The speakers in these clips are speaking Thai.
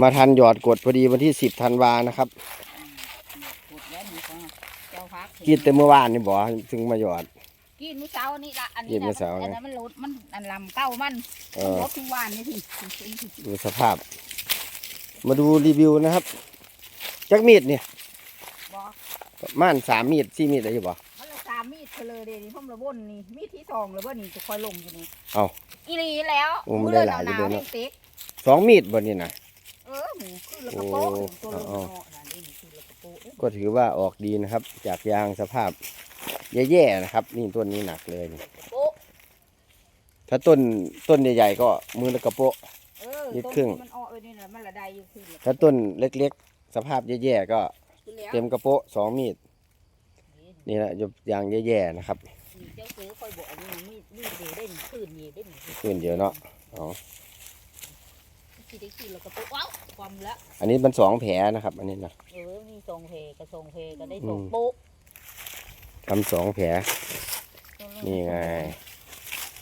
มาทันหยอดกดพอดีวันที่สิบธันวานะครับกดแล้วนี่ก็เจ้าพักกินแต่เมื่อวานนี่บอกถึงมาหยอดกินมื้อเช้านี่ละอันกินี้นมื้อเช้าอันไงนั้นมันลดมันอันลำเก้ามันเออลดทุกวันนี่สิดูสภาพ มาดูรีวิวนะครับจักมีดเนี่ยบอกประม่านสามมีดสี่มีดอะไรอยู่บ่มันละสามมีดเพลอเดยวนี่พ่อมระบนนี่มีดที่สองเลยว่านี่จะคอยลงอยู่นี่เอ้าอีหลีแล้วโอ้มันได้หลายอยู่เดืเด้ออหเนอะนาวๆให้เต็กสองมีดบนนี่นะ เออหมูคือละกระโปงโอ้ตัวละกระเอาโปงนั่นนี่คือละกระโปงเอ้ยก็ถือว่าออกดีนะครับ จากยางสภาพแย่ๆนะครับ นี่ต้นนี้หนักเลยนี่กระโปงถ้าต้นต้นใหญ่ๆก็มือละกระโปะ เออนิดต้นครึ่งมันออกเออนี่แหละมันละได้อยู่คือละถ้าต้นเล็กๆ สภาพแย่ๆก็คือแล้วเต็มกระโปะสองมีดนี่แหละยางแย่ๆนะครับนี่เจ้าซื้อคอยบอกอันนี้มีดมีดเดียวได้หนึ่งคืนนี่ได้หนึ่งคืนคืนเดียวเนาะอ๋อ ที่ได้คืนละกระโปงว้าวความละอันนี้มันสองแผลนะครับ อันนี้นะเออมีทรงเพกระทรงเพก็ได้อืมทรงโป๊ะทำสองแผลนี่ไง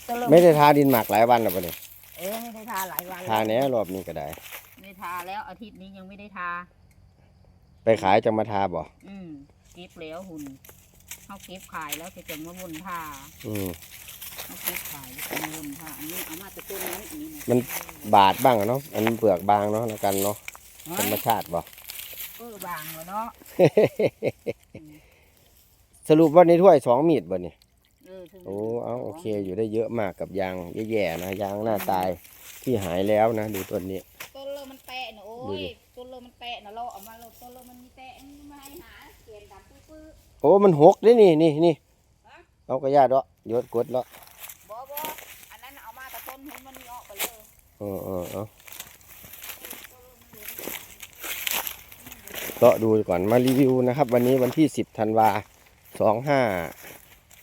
จะเริ่ไม่ได้ทาดินหมักหลายวันแล้วปะเนี่ยเออไม่ได้ทาหลายวันทาแล้วแหน่รอบนี้ก็ได้ไม่ได้ทาแล้วอาทิตย์นี้ยังไม่ได้ทา ไปขายจะมาทาบ่อืมเก็บแล้วหุ่นเขาเก็บขายแล้วจะจะมาวนทาอืมเขาเก็บขายแล้วจะมาวนทาอันนี้เอามาแต่ต้นนั้นอันนี้มันบาดบ้างอะเนาะอันเปลือกบางเนาะแล้วกันเนาะธรรมชาติบ่เออบางแล้วเนาะสรุปว่าในถ้วยสองมีดบ่เนี่ยเออถึงโอ้เอาโอเคอยู่ได้เยอะมากกับยางแย่ๆนะยางหน้าตายที่หายแล้วนะดูต้นนี้ต้นเริ่มมันแตะนะโอ้ดูยดิต้นเริ่มมันแตะนะเราเอามาเราต้นเริ่มมันมีแตะมันมาให้หาเกลียนดำปื้อโอ้มันหกเลยนี่นี่นี่ฮะเอากระยาดอกยศกดแล้วๆบ่บ่อันนั้นเอามาแต่ต้นหุ่นมันมีออกไป เออเออเอาก็ดูก่อนมารีวิวนะครับ วันนี้วันที่สิบธันวาสองห้า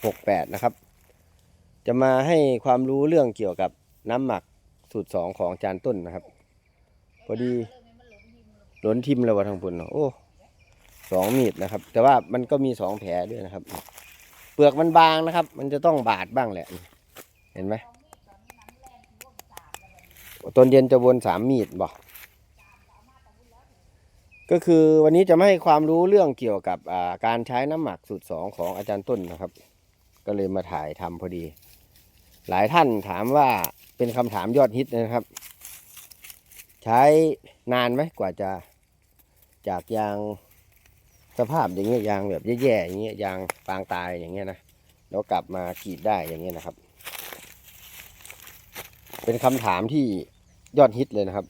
หกแปดนะครับ จะมาให้ความรู้เรื่องเกี่ยวกับน้ำหมักสูตรสองของจารย์ต้นนะครับ พอดีหล้นทิมแล้ววะทางพุ่นโอ้สองมีดนะครับ แต่ว่ามันก็มีสองแผลด้วยนะครับ เปลือกมันบางนะครับ มันจะต้องบาดบ้างแหละ เห็นไหม ตอนเย็นจะวนสามมีดบอกก็คือวันนี้จะไมาให้ความรู้เรื่องเกี่ยวกับการใช้น้ำหมักสูตรสองของอาจารย์ต้นนะครับ ก็เลยมาถ่ายทำพอดี หลายท่านถามว่าเป็นคำถามยอดฮิตนะครับ ใช้นานไหมกว่าจะจากยางสภาพอย่างเงี้ยยางแบบแย่ๆอย่างเงี้ยยางปางตายอย่างเงี้ยนะแล้วกลับมากรีดได้อย่างเงี้ยนะครับ เป็นคำถามที่ ยอดฮิตเลยนะครับ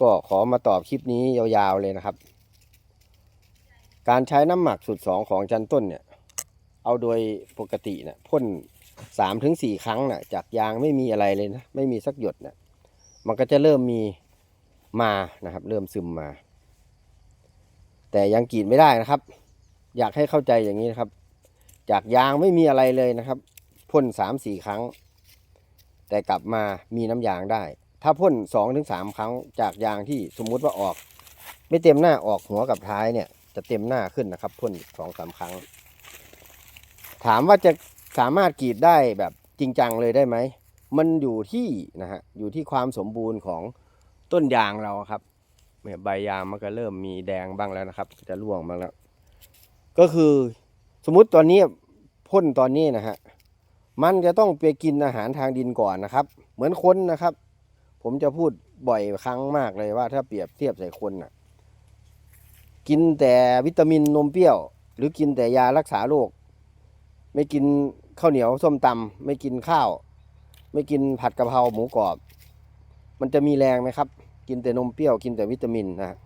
ก็ขอมาตอบคลิปนี้ยาวๆเลยนะครับ การใช้น้ำหมักสูตรสองของจันต้นเนี่ย เอาโดยปกติเนี่ยพ่นสามถึงสี่ครั้งน่ะ จากยางไม่มีอะไรเลยนะ ไม่มีสักหยดน่ะมันก็จะเริ่มมีมานะครับ เริ่มซึมมา แต่ยังกรีดไม่ได้นะครับ อยากให้เข้าใจอย่างนี้นะครับ จากยางไม่มีอะไรเลยนะครับพ่นสามสี่ครั้ง แต่กลับมามีน้ำยางได้ ถ้าพ่นสองถึงสามครั้งจากยางที่สมมุติว่าออก ไม่เต็มหน้าออกหัวกับท้ายเนี่ย จะเต็มหน้าขึ้นนะครับพ่นสองสามครั้ง ถามว่าจะสามารถกรีดได้แบบจริงจังเลยได้ไหม มันอยู่ที่นะฮะอยู่ที่ความสมบูรณ์ของต้นยางเราครับเนี่ยใบยางมันก็เริ่มมีแดงบ้างแล้วนะครับ จะร่วงบ้างแล้ว ก็คือสมมุติตอนนี้พ่นตอนนี้นะฮะมันจะต้องไปกินอาหารทางดินก่อนนะครับ เหมือนคนนะครับ ผมจะพูดบ่อยครั้งมากเลยว่า ถ้าเปรียบเทียบใส่คนน่ะ กินแต่วิตามินนมเปรี้ยว หรือกินแต่ยารักษาโรคไม่กินข้าวเหนียวส้มตำไม่กินข้าว ไม่กินผัดกะเพราหมูกรอบ มันจะมีแรงไหมครับ กินแต่นมเปรี้ยวกินแต่วิตามินนะ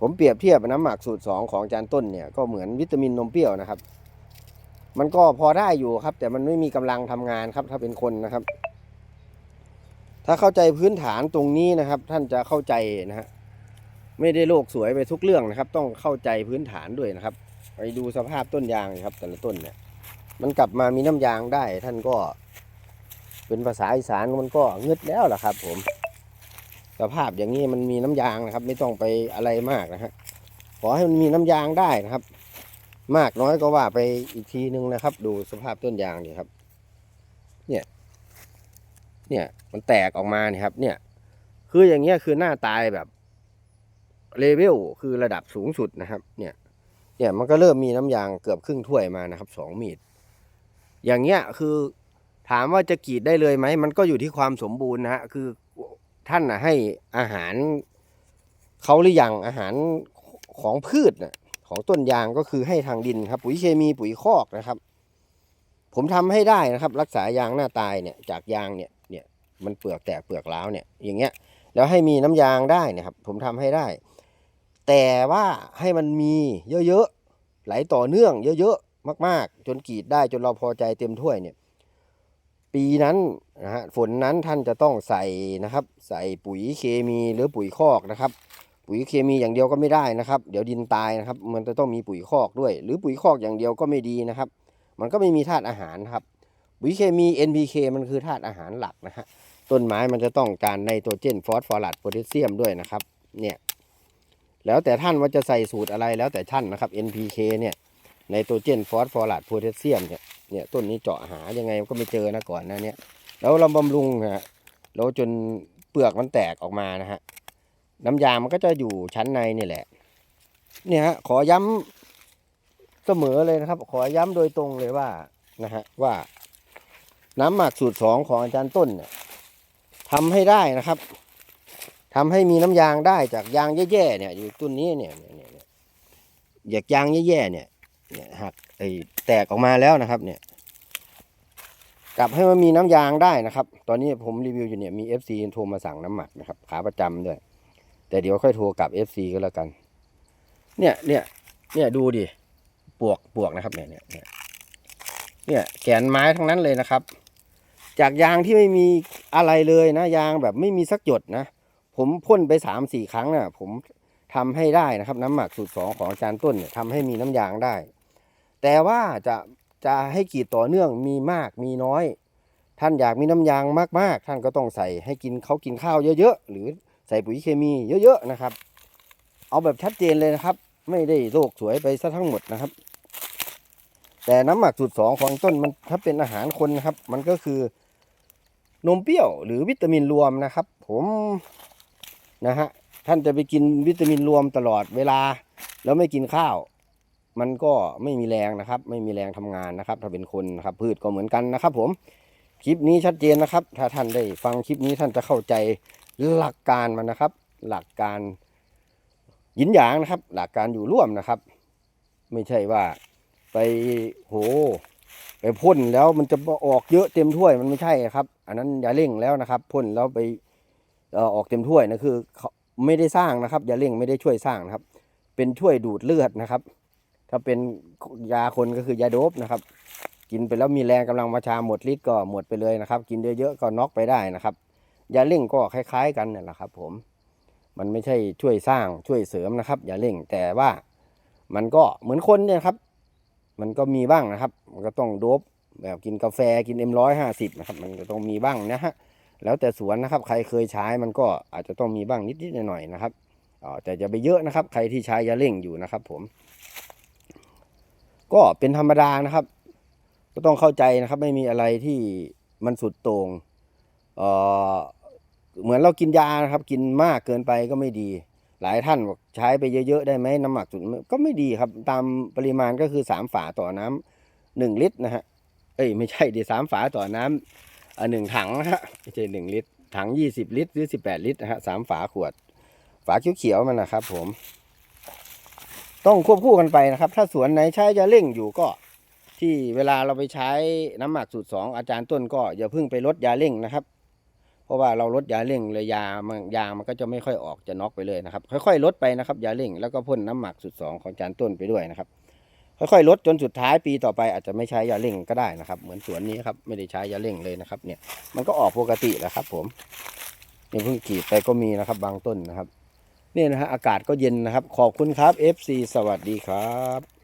ผมเปรียบเทียบน้ำหมักสูตรสองของอาจารย์ต้นเนี่ยก็เหมือนวิตามินนมเปรี้ยวนะครับ มันก็พอได้อยู่ครับ แต่มันไม่มีกำลังทำงานครับ ถ้าเป็นคนนะครับ ถ้าเข้าใจพื้นฐานตรงนี้นะครับ ท่านจะเข้าใจนะฮะไม่ได้โลกสวยไปทุกเรื่องนะครับ ต้องเข้าใจพื้นฐานด้วยนะครับ ไปดูสภาพต้นยางครับ แต่ละต้นเนี่ย มันกลับมามีน้ำยางได้ ท่านก็ เป็นภาษาอีสานมันก็เงึดแล้วล่ะครับ ผม สภาพอย่างนี้มันมีน้ำยางนะครับ ไม่ต้องไปอะไรมากนะฮะขอให้มันมีน้ำยางได้นะครับ มากน้อยก็ว่าไปอีกทีนึงนะครับ ดูสภาพต้นยางนี่ครับ เนี่ย มันแตกออกมาเนี่ยครับ เนี่ย คืออย่างเงี้ยคือหน้าตายแบบเลเวลคือระดับสูงสุดนะครับ เนี่ย เนี่ยมันก็เริ่มมีน้ำยางเกือบครึ่งถ้วยมานะครับสองมีด อย่างเงี้ยคือถามว่าจะกรีดได้เลยไหมมันก็อยู่ที่ความสมบูรณ์นะฮะคือท่านนะให้อาหารเขาหรือยังอาหารของพืชนะของต้นยางก็คือให้ทางดินครับ ปุ๋ยเคมีปุ๋ยคอกนะครับ ผมทำให้ได้นะครับ รักษายางหน้าตายเนี่ยจากยางเนี่ย มันเปลือกแตกเปลือกร้าวเนี่ยอย่างเงี้ยแล้วให้มีน้ำยางได้นะครับ ผมทำให้ได้ แต่ว่าให้มันมีเยอะๆไหลต่อเนื่อง เยอะๆมาก ๆ จนกรีดได้จนเราพอใจเต็มถ้วยเนี่ย ปีนั้นนะฮะฝนนั้นท่านจะต้องใส่นะครับ ใส่ปุ๋ยเคมีหรือปุ๋ยคอกนะครับ ปุ๋ยเคมีอย่างเดียวก็ไม่ได้นะครับ เดี๋ยวดินตายนะครับ มันจะต้องมีปุ๋ยคอกด้วย หรือปุ๋ยคอกอย่างเดียวก็ไม่ดีนะครับ มันก็ไม่มีธาตุอาหารครับปุ๋ยเคมี NPK มันคือธาตุอาหารหลักนะฮะ ต้นไม้มันจะต้องการไนโตรเจนฟอสฟอรัสโพแทสเซียมด้วยนะครับ เนี่ยแล้วแต่ท่านว่าจะใส่สูตรอะไรแล้วแต่ท่านนะครับ NPK เนี่ยไนโตรเจนฟอสฟอรัสโพแทสเซียมเนี่ยเนี่ยต้นนี้เจาะหายังไงก็ไม่เจอนะก่อนนะเนี่ยแล้วเราบำรุงนะฮะแล้วจนเปลือกมันแตกออกมานะฮะน้ำยางมันก็จะอยู่ชั้นในนี่แหละ เนี่ยฮะขอย้ำเสมอเลยนะครับ ขอย้ำโดยตรงเลยว่านะฮะว่าน้ำหมักสูตรสองของอาจารย์ต้นเนี่ย ทำให้ได้นะครับทำให้มีน้ำยางได้จากยางแย่ๆเนี่ย อยู่ต้นนี้เนี่ยเนี่ยเนี่ยเนี่ยอยากยางแย่ๆเนี่ยเนี่ยหักไอแตกออกมาแล้วนะครับ เนี่ย กลับให้มันมีน้ำยางได้นะครับ ตอนนี้ผมรีวิวอยู่เนี่ยมี FC โทรมาสั่งน้ำหมักนะครับ ขาประจำด้วย แต่เดี๋ยวค่อยโทรกลับ FC ก็แล้วกัน เนี่ยเนี่ยเนี่ยดูดิปวกปวกนะครับเนี่ยเนี่ยเนี่ยเนี่ยแกนไม้ทั้งนั้นเลยนะครับ จากยางที่ไม่มีอะไรเลยนะ ยางแบบไม่มีสักหยดนะ ผมพ่นไปสามสี่ครั้งนะ่ะ ผมทำให้ได้นะครับ น้ำหมักสูตรสองของอาจารย์ต้นเนี่ยทำให้มีน้ำยางได้ แต่ว่าจะจะให้กีดต่อเนื่องมีมากมีน้อย ท่านอยากมีน้ำยางมากๆ ท่านก็ต้องใส่ให้กินเขากินข้าวเยอะๆหรือใส่ปุ๋ยเคมีเยอะๆนะครับ เอาแบบชัดเจนเลยนะครับ ไม่ได้โลกสวยไปซะทั้งหมดนะครับ แต่น้ำหมักสูตรสองของต้นมันถ้าเป็นอาหารคนนะครับ มันก็คือ นมเปรี้ยวหรือวิตามินรวมนะครับ ผมนะฮะท่านจะไปกินวิตามินรวมตลอดเวลา แล้วไม่กินข้าว มันก็ไม่มีแรงนะครับ ไม่มีแรงทำงานนะครับ ถ้าเป็นคนนะครับพืชก็เหมือนกันนะครับ ผมคลิปนี้ชัดเจนนะครับ ถ้าท่านได้ฟังคลิปนี้ท่านจะเข้าใจหลักการมันนะครับ หลักการยินหยางนะครับ หลักการอยู่ร่วมนะครับ ไม่ใช่ว่าไปโห ไปพ่นแล้วมันจะออกเยอะเต็มถ้วยมันไม่ใช่ครับ อันนั้นอย่าเร่งแล้วนะครับพ่นแล้วไปออกเต็มถ้วยนะคือเขาไม่ได้สร้างนะครับอย่าเร่งไม่ได้ช่วยสร้างนะครับ เป็นช่วยดูดเลือดนะครับ ถ้าเป็นยาคนก็คือยาโดบนะครับ กินไปแล้วมีแรงกำลังมาชาหมดฤทธิ์ก็หมดไปเลยนะครับ กินเยอะๆก็น็อกไปได้นะครับยาเร่งก็คล้ายๆกันนี่แหละครับ ผม มันไม่ใช่ช่วยสร้างช่วยเสริมนะครับ อย่าเร่งแต่ว่ามันก็เหมือนคนเนี่ยครับ มันก็มีบ้างนะครับ มันก็ต้องโดบแบบกินกาแฟกินเอ็มร้อยห้าสิบนะครับ มันก็ต้องมีบ้างนะฮะแล้วแต่สวนนะครับ ใครเคยใช้มันก็อาจจะต้องมีบ้างนิดๆหน่อยๆนะครับอ๋อแต่จะไปเยอะนะครับ ใครที่ใช้ยาเร่งอยู่นะครับ ผม ก็เป็นธรรมดานะครับ ก็ต้องเข้าใจนะครับ ไม่มีอะไรที่มันสุดโต่งเออเหมือนเรากินยานะครับ กินมากเกินไปก็ไม่ดี หลายท่านบอกใช้ไปเยอะๆได้ไหมน้ำหมักสุดก็ไม่ดีครับ ตามปริมาณก็คือสามฝาต่อน้ำหนึ่งลิตรนะฮะเอ้ยไม่ใช่ดิสามฝาต่อน้ำอ่าหนึ่งถังนะฮะไม่ใช่หนึ่งลิตรถังยี่สิบลิตรหรือสิบแปดลิตรนะฮะสามฝาขวด ฝาเขียวๆมันนะครับ ผม ต้องควบคู่กันไปนะครับ ถ้าสวนไหนใช้ยาเร่งอยู่ก็ ที่เวลาเราไปใช้น้ำหมักสูตรสองอาจารย์ต้นก็อย่าเพิ่งไปลดยาเร่งนะครับ เพราะว่าเราลดยาเร่งเลยยามันยางมันก็จะไม่ค่อยออกจะน็อกไปเลยนะครับ ค่อยๆลดไปนะครับยาเร่งแล้วก็พ่นน้ำหมักสูตรสองของจารย์ต้นไปด้วยนะครับ ค่อยๆลดจนสุดท้ายปีต่อไปอาจจะไม่ใช้ยาเร่งก็ได้นะครับ เหมือนสวนนี้ครับไม่ได้ใช้ยาเร่งเลยนะครับ เนี่ยมันก็ออกปกติแหละครับ ผมนี่เพิ่งกรีดไปก็มีนะครับ บางต้นนะครับเนี่ยนะฮะอากาศก็เย็นนะครับ ขอบคุณครับ FC สวัสดีครับ